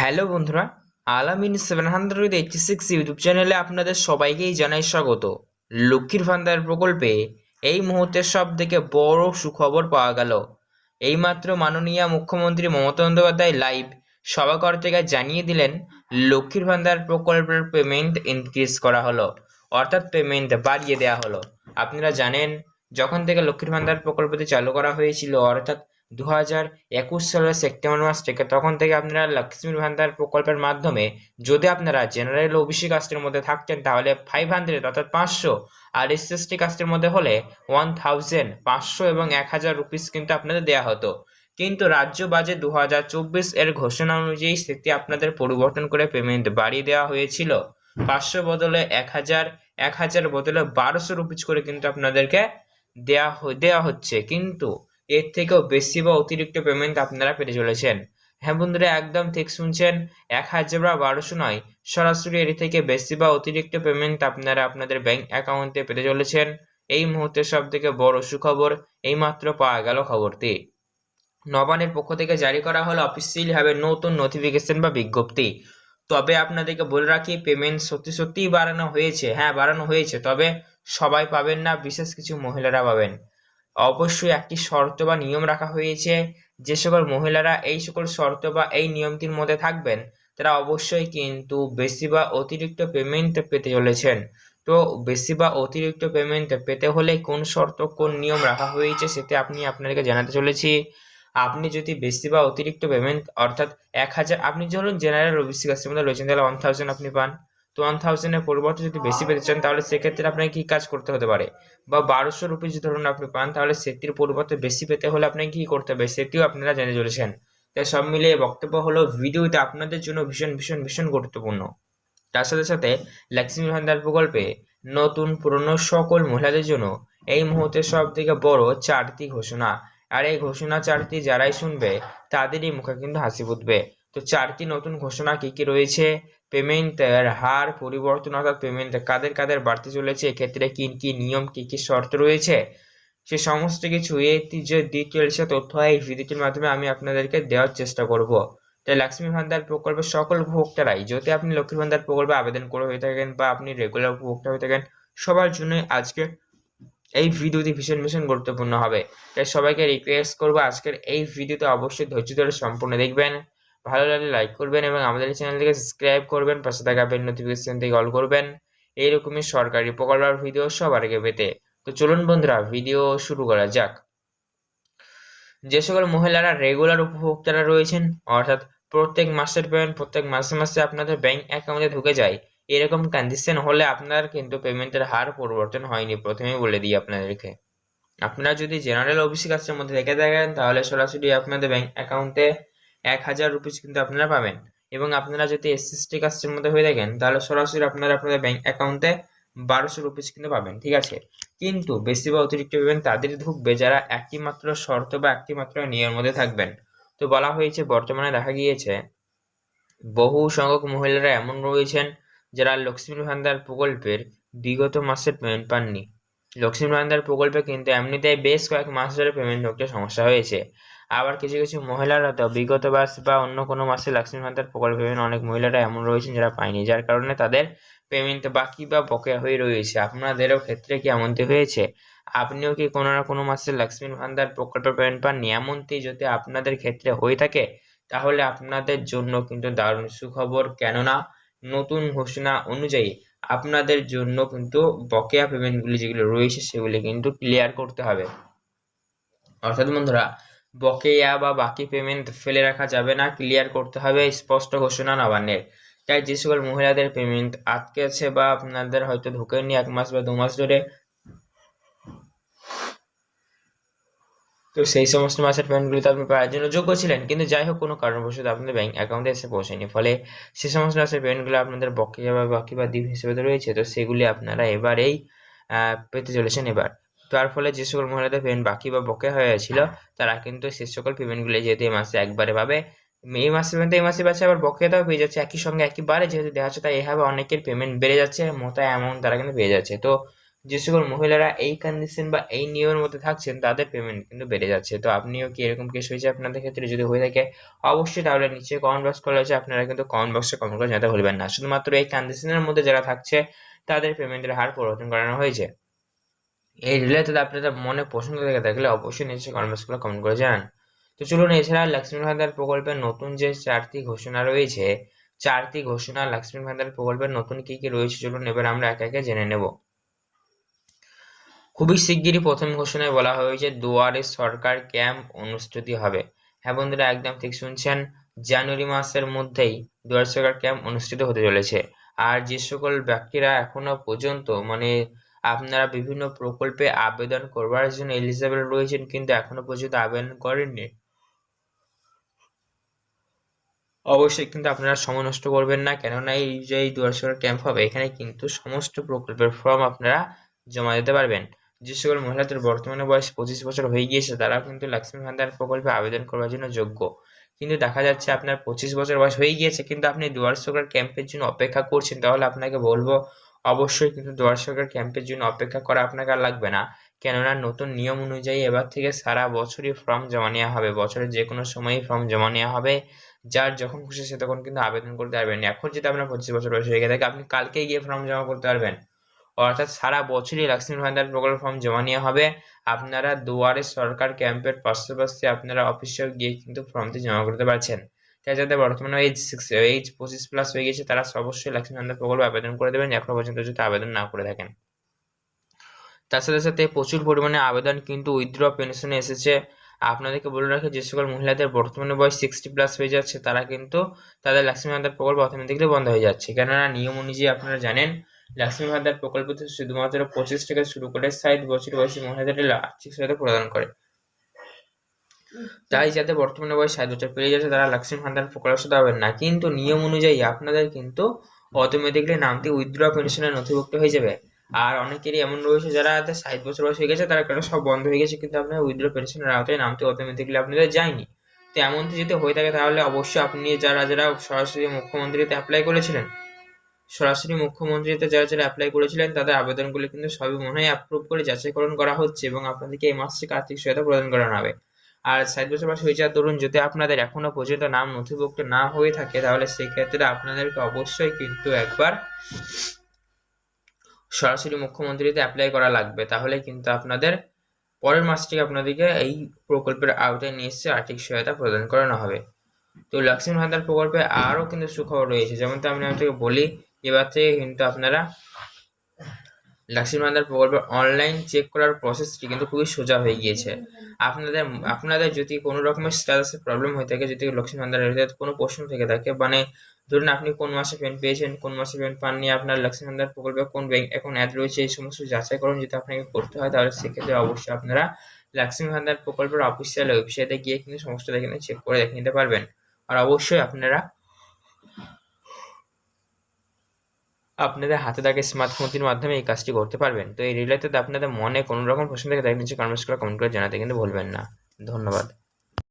Hello বন্ধুরা, Alamin seven hundred eighty six YouTube চ্যানেলে আপনাদের সবাইকেই জানাই স্বাগত। লক্ষ্মীর ভান্ডার প্রকল্পে এই মুহূর্তে সব থেকে বড় সুখবর পাওয়া গেল। এইমাত্র মাননীয় মুখ্যমন্ত্রী মমতা বন্দ্যোপাধ্যায় লাইভ সভাঘর থেকে জানিয়ে দিলেন, লক্ষ্মীর ভান্ডার প্রকল্পের পেমেন্ট ইনক্রিজ করা হলো, অর্থাৎ পেমেন্ট বাড়িয়ে দেওয়া হলো। আপনারা জানেন, যখন থেকে লক্ষ্মীর ভান্ডার প্রকল্পটি চালু করা হয়েছিল, অর্থাৎ দু হাজার একুশ সালের সেপ্টেম্বর মাস থেকে তখন থেকে আপনারা লক্ষ্মীর ভান্ডার প্রকল্পের মাধ্যমে যদি আপনারা জেনারেল ওবিসি কাস্টের মধ্যে থাকতেন, তাহলে ফাইভ হান্ড্রেড অর্থাৎ পাঁচশো আর এস এস টি কাস্টের মধ্যে হলে ওয়ান থাউজেন্ড পাঁচশো এবং এক হাজার রুপিস কিন্তু আপনাদের দেওয়া হতো। কিন্তু রাজ্য বাজেট দু হাজার চব্বিশ এর ঘোষণা অনুযায়ী সেটি আপনাদের পরিবর্তন করে পেমেন্ট বাড়িয়ে দেওয়া হয়েছিল। পাঁচশো বদলে এক হাজার এক হাজার বদলে বারোশো রুপিস করে কিন্তু আপনাদেরকে দেওয়া হ- দেওয়া হচ্ছে। কিন্তু এর থেকেও বেশি বা অতিরিক্ত পেমেন্ট আপনারা পেতে চলেছেন। হ্যাঁ বন্ধুরা, একদম ঠিক শুনছেন, এক হাজার বা বারোশো নয়। সরাসরি এর থেকে বেশি বা অতিরিক্ত পেমেন্ট আপনারা আপনাদের ব্যাংক অ্যাকাউন্টে পেতে চলেছেন। এই মুহূর্তে সব থেকে বড় সুখবর, এইমাত্র পাওয়া গেল খবরটি। নবানের পক্ষ থেকে জারি করা হলো অফিসিয়ালি ভাবে নতুন নোটিফিকেশন বা বিজ্ঞপ্তি। তবে আপনাদেরকে বলে রাখি পেমেন্ট সত্যি সত্যিই বাড়ানো হয়েছে। হ্যাঁ বাড়ানো হয়েছে। তবে সবাই পাবেন না, বিশেষ কিছু মহিলারা পাবেন। অবশ্যই একটি শর্ত বা নিয়ম রাখা হয়েছে। যে সকল মহিলারা এই সকল শর্ত বা এই নিয়মটির মধ্যে থাকবেন, তারা অবশ্যই কিন্তু বেশি বা অতিরিক্ত পেমেন্ট পেতে চলেছেন। তো বেশি বা অতিরিক্ত পেমেন্ট পেতে হলে কোন শর্ত, কোন নিয়ম রাখা হয়েছে সেটা আপনি আপনাদেরকে জানাতে চলেছি। আপনি যদি বেশি বা অতিরিক্ত পেমেন্ট অর্থাৎ এক হাজার, আপনি ধরুন জেনারেল ওবিসি কাস্টের মধ্যে রয়েছেন, তাহলে ওয়ান থাউজেন্ড আপনি পান। ওয়ান থাউজেন্ডের পরিবর্তে যদি বেশি পেতে চান, তাহলে সেক্ষেত্রে আপনাকে কী কাজ করতে হতে পারে? বা বারোশো রুপিস ধরুন আপনি পান, তাহলে সেটির পরিবর্তে বেশি পেতে হলে আপনাকে কী করতে হবে সেটিও আপনারা জেনে চলেছেন। তাই সব মিলিয়ে বক্তব্য হলো, ভিডিওটা আপনাদের জন্য ভীষণ ভীষণ ভীষণ গুরুত্বপূর্ণ। তার সাথে সাথে লক্ষ্মী ভান্ডার প্রকল্পে নতুন পুরনো সকল মহিলাদের জন্য এই মুহূর্তে সব থেকে বড় চারটি ঘোষণা। আর এই ঘোষণা চারটি যারাই শুনবে, তাদেরই মুখে কিন্তু হাসি ফুটবে। তো চারটি নতুন ঘোষণা কি কি রয়েছে? পেমেন্টের হার, পরিবর্তন অর্থাৎ পেমেন্ট কাদের কাদের বাড়তে চলেছে, এক্ষেত্রে কি কি নিয়ম, কি কি শর্ত রয়েছে? সে সমস্ত কিছু এই যে ডিটেলসে তথ্য হয় এই ভিডিওটির মাধ্যমে আমি আপনাদেরকে দেওয়ার চেষ্টা করব। তাই লক্ষ্মী ভান্ডার প্রকল্পের সকল উপভোক্তারাই, যদি আপনি লক্ষ্মী ভান্ডার প্রকল্পে আবেদন করে হয়ে থাকেন বা আপনি রেগুলার উপভোক্তা হয়ে থাকেন, সবার জন্যই আজকে এই ভিডিওটি ভীষণ ভীষণ গুরুত্বপূর্ণ হবে। তাই সবাইকে রিকোয়েস্ট করব, আজকের এই ভিডিওতে অবশ্যই ধৈর্য ধরে সম্পূর্ণ দেখবেন। ভালো লাগলে লাইক করবেন এবং আমাদের চ্যানেলটিকে সাবস্ক্রাইব করবেন, পাশে থাকা বেল নোটিফিকেশন থেকে অল করবেন। এইরকমই সরকারি প্রকল্পের ভিডিও সবার আগে পেতে। তো চলুন বন্ধুরা ভিডিও শুরু করা যাক। যে সকল মহিলারা রেগুলার উপভোক্তারা রয়েছেন, অর্থাৎ প্রত্যেক মাসের পেমেন্ট প্রত্যেক মাসে মাসে আপনাদের ব্যাংক অ্যাকাউন্টে ঢুকে যায়, এরকম কন্ডিশন হলে আপনার কিন্তু পেমেন্টের হার পরিবর্তন হয়নি। প্রথমেই বলে দিই আপনাদেরকে। আপনারা যদি জেনারেল ওবিসি কাস্টের মধ্যে রেখে থাকেন, তাহলে সরাসরি আপনাদের ব্যাংক অ্যাকাউন্টে এক হাজার রুপিস কিন্তু আপনারা পাবেন। এবং আপনারা যদি এসএসটি কাস্টের মধ্যে হয়ে থাকেন, তাহলে সরাসরি আপনারা আপনাদের ব্যাংক অ্যাকাউন্টে বারোশো রুপিস কিন্তু পাবেন, ঠিক আছে? কিন্তু বেশি বা অতিরিক্ত পেমেন্ট তাদের ঢুকবে যারা একটি মাত্র শর্ত বা একটি মাত্র নিয়মের মধ্যে থাকবেন। তো বলা হয়েছে, বর্তমানে দেখা গিয়েছে, বহু সংখ্যক মহিলারা এমন রয়েছেন যারা লক্ষ্মীর ভান্ডার প্রকল্পের বিগত মাসের পেমেন্ট পাননি। লক্ষ্মীর ভান্ডার প্রকল্পে কিন্তু এমনিতেই বেশ কয়েক মাস ধরে পেমেন্ট ঢুকতে সমস্যা হয়েছে। আবার কিছু কিছু মহিলারা তো বিগত মাস বা অন্য কোনো মাসে লক্ষ্মীর ভান্ডার প্রকল্প পেমেন্ট অনেক মহিলারা এমন রয়েছেন যারা পায়নি, যার কারণে তাদের পেমেন্ট বাকি বা বকেয়া হয়ে রয়েছে। আপনাদেরও ক্ষেত্রে কি এমনটি হয়েছে? আপনিও কি কোনো না কোনো মাসে লক্ষ্মীর ভান্ডার প্রকল্প পেমেন্ট পাননি? এমনটি যদি আপনাদের ক্ষেত্রে হয়ে থাকে, তাহলে আপনাদের জন্য কিন্তু দারুণ সুখবর। কেননা নতুন ঘোষণা অনুযায়ী আপনাদের জন্য কিন্তু বকেয়া পেমেন্টগুলি যেগুলো রয়েছে, সেগুলি কিন্তু ক্লিয়ার করতে হবে। অর্থাৎ বন্ধুরা বকেয়া বা বাকি পেমেন্ট ফেলে রাখা যাবে না ক্লিয়ার করতে হবে স্পষ্ট ঘোষণা নবান্নের। তাই যে সকল মহিলাদের পেমেন্ট আটকে আছে বা আপনাদের হয়তো ঢোকেনি এক মাস বা দু মাস ধরে তো সেই সমস্ত মাসের পেমেন্টগুলিতে আপনি পাওয়ার জন্য যোগ্য ছিলেন কিন্তু যাই হোক কোনো কারণবশত আপনাদের ব্যাংক অ্যাকাউন্টে এসে পৌঁছায়নি ফলে সে সমস্ত মাসের পেমেন্টগুলো আপনাদের বকেয়া বা বাকি বা দ্বীপ হিসেবে তো রয়েছে তো সেগুলি আপনারা এবারেই আহ, পেতে চলেছেন এবার। তার ফলে যে সকল মহিলাদের পেমেন্ট বাকি বা বকেয়া হয়ে ছিল তারা কিন্তু সে সকল পেমেন্টগুলি যেহেতু এই মাসে একবারে পাবে। এই মাসে পেমেন্ট এই মাসে পাচ্ছে আবার বকেয়াটাও পেয়ে যাচ্ছে, একই সঙ্গে একইবারে যেহেতু দেখা যাচ্ছে তাই এভাবে অনেকের পেমেন্ট বেড়ে যাচ্ছে, মোটা অ্যামাউন্ট তারা কিন্তু পেয়ে যাচ্ছে। তো যে সকল মহিলারা এই কন্ডিশন বা এই নিয়মের মধ্যে থাকছেন, তাদের পেমেন্ট কিন্তু বেড়ে যাচ্ছে। তো আপনিও কি এরকম কেস হয়েছে আপনাদের ক্ষেত্রে? যদি হয়ে থাকে, অবশ্যই তাহলে নিচে কমেন্ট বক্স খোলা আছে আপনারা কিন্তু কমেন্ট বক্সে কমেন্ট করে জানাতে ভুলবেন না। শুধুমাত্র এই কন্ডিশনের মধ্যে যারা থাকছে, তাদের পেমেন্টের হার পরিবর্তন করানো হয়েছে। এই রিলেটেড আপনাদের মনে পছন্দ থেকে থাকলে অবশ্যই নিচে কমেন্ট বক্সগুলো কমেন্ট করে জানান। তো চলুন, এছাড়া লক্ষ্মী ভান্ডার প্রকল্পের নতুন যে চারটি ঘোষণা রয়েছে, চারটি ঘোষণা লক্ষ্মী ভান্ডার প্রকল্পের নতুন কি কি রয়েছে, চলুন এবার আমরা একে একে জেনে নেব। খুবই শিগগিরই প্রথম ঘোষণায় বলা হয়েছে, দুয়ারে সরকার ক্যাম্প অনুষ্ঠিত হবে। হ্যাঁ বন্ধুরা, একদম ঠিক শুনছেন, জানুয়ারি মাসের মধ্যেই দুয়ারে সরকার ক্যাম্প অনুষ্ঠিত হতে চলেছে। আর যে সকল ব্যক্তিরা এখনও পর্যন্ত মানে আপনারা বিভিন্ন প্রকল্পে আবেদন করবার জন্য এলিজিবল রয়েছেন, কিন্তু এখনও পর্যন্ত আবেদন করেননি। অবশ্যই কিন্তু আপনারা সময় নষ্ট করবেন না, কেননা এই যে এই দুয়ারে ক্যাম্প হবে, এখানে কিন্তু সমস্ত প্রকল্পের ফর্ম আপনারা জমা দিতে পারবেন। যে সকল মহিলাদের বর্তমানে বয়স পঁচিশ বছর হয়ে গিয়েছে তারা কিন্তু লক্ষ্মী ভান্ডার প্রকল্পে আবেদন করার জন্য যোগ্য। কিন্তু দেখা যাচ্ছে আপনার পঁচিশ বছর বয়স হয়ে গিয়েছে, কিন্তু আপনি দুয়ার ক্যাম্পের জন্য অপেক্ষা করছেন, তাহলে আপনাকে বলব অবশ্যই কিন্তু দুয়ার সরকার ক্যাম্পের জন্য অপেক্ষা করা আপনাকে আর লাগবে না। কেননা নতুন নিয়ম অনুযায়ী এবার থেকে সারা বছরই ফর্ম জমা নেওয়া হবে। বছরের যে কোনো সময়ই ফর্ম জমা নেওয়া হবে। যার যখন খুশি সে তখন কিন্তু আবেদন করতে পারবেন এখন যদি আপনার পঁচিশ বছর বয়স হয়ে গেছে আপনি কালকেই গিয়ে ফর্ম জমা করতে পারবেন। অর্থাৎ সারা বছরই লক্ষ্মী ভান্ডার প্রকল্প ফর্ম জমা নেওয়া হবে। আপনারা দুয়ারে সরকার ক্যাম্পের পাশাপাশি আপনারা অফিসেও গিয়ে কিন্তু ফর্মটি জমা করতে পারছেন। তাই যাদের বর্তমানে এইজ সিক্স এইজ পঁচিশ প্লাস হয়ে গেছে, তারা অবশ্যই লক্ষ্মী ভান্ডার প্রকল্পে আবেদন করে দেবেন, এখনও পর্যন্ত যদি আবেদন না করে থাকেন। তার সাথে সাথে প্রচুর পরিমাণে আবেদন কিন্তু উইথড্র পেনশনে এসেছে। আপনাদেরকে বলে রাখি, যে সকল মহিলাদের বর্তমানে বয়স সিক্সটি প্লাস হয়ে যাচ্ছে, তারা কিন্তু তাদের লক্ষ্মী ভান্ডার প্রকল্প অটোমেটিকলি বন্ধ হয়ে যাচ্ছে। কেননা নিয়ম অনুযায়ী আপনারা জানেন লক্ষ্মী ভান্ডার প্রকল্পতে শুধুমাত্র পঁচিশ থেকে শুরু করে ষাট বছর বয়সী মহিলাদের আর্থিক সহায়তা প্রদান করে। তাই যাদের বর্তমানে বয়স ষাট বছর পেরিয়ে যাচ্ছে, তারা লক্ষ্মী ভান্ডার প্রকল্প পাবেন না। কিন্তু নিয়ম অনুযায়ী আপনাদের কিন্তু অটোমেটিকলি নামটি উইথড্র পেনশনের নথিভুক্ত হয়ে যাবে। আর অনেকেরই এমন রয়েছে যারা ষাট বছর বয়স হয়ে গেছে, তারা কেন সব বন্ধ হয়ে গেছে কিন্তু আপনার উইথড্র পেনশনের আওতায় নামটি অটোমেটিকলি আপনাদের যায়নি। তো এমনটি যদি হয়ে থাকে তাহলে অবশ্যই আপনি যারা যারা সরাসরি মুখ্যমন্ত্রীতে অ্যাপ্লাই করেছিলেন, সরাসরি মুখ্যমন্ত্রীতে যারা যারা অ্যাপ্লাই করেছিলেন, তাদের আবেদনগুলি কিন্তু সবই মনে হয় অ্যাপ্রুভ করে যাচাইকরণ করা হচ্ছে এবং আপনাদেরকে এই মাস থেকে আর্থিক সহায়তা প্রদান করানো হবে। আর ষাট বছর বয়স হয়ে যাওয়ার দরুন যদি আপনাদের এখনও পর্যন্ত নাম নথিভুক্ত না হয়ে থাকে, তাহলে সেক্ষেত্রে আপনাদেরকে অবশ্যই কিন্তু একবার সরাসরি মুখ্যমন্ত্রীতে অ্যাপ্লাই করা লাগবে। তাহলে কিন্তু আপনাদের পরের মাস থেকে আপনাদেরকে এই প্রকল্পের আওতায় নিয়ে এসে আর্থিক সহায়তা প্রদান করানো হবে। তো লক্ষ্মী ভান্ডার প্রকল্পে আরও কিন্তু সুখবর রয়েছে। যেমন তো আমি আপনাকে বলি, এবার থেকে কিন্তু আপনারা লক্ষ্মী ভান্ডার প্রকল্পের অনলাইন চেক করার প্রসেসটি কিন্তু খুবই সোজা হয়ে গিয়েছে। আপনাদের আপনাদের যদি কোনো রকমের স্ট্যাটাসের প্রবলেম হয়ে থাকে, যদি লক্ষ্মী ভান্ডার রিলেটেড কোনো প্রশ্ন থেকে থাকে মানে ধরুন আপনি কোন মাসে পেমেন্ট পেয়েছেন, কোন মাসে পেমেন্ট পাননি, আপনার লক্ষ্মী ভান্ডার প্রকল্পে কোন ব্যাংক অ্যাকাউন্ট অ্যাড রয়েছে, এই সমস্ত যাচাই করুন যদি আপনাকে করতে হয়, তাহলে সেক্ষেত্রে অবশ্যই আপনারা লক্ষ্মী ভান্ডার প্রকল্পের অফিসিয়াল ওয়েবসাইটে গিয়ে কিন্তু সমস্ত এখানে চেক করে দেখে নিতে পারবেন। আর অবশ্যই আপনারা আপনাদের হাতে থাকে স্মার্টফোনটির মাধ্যমে এই কাজটি করতে পারবেন। তো এই রিলেটেড আপনাদের মনে কোনো রকম প্রশ্ন থেকে থাকে নিচে কমেন্টস করে কমেন্ট করে জানাতে কিন্তু ভুলবেন না। ধন্যবাদ।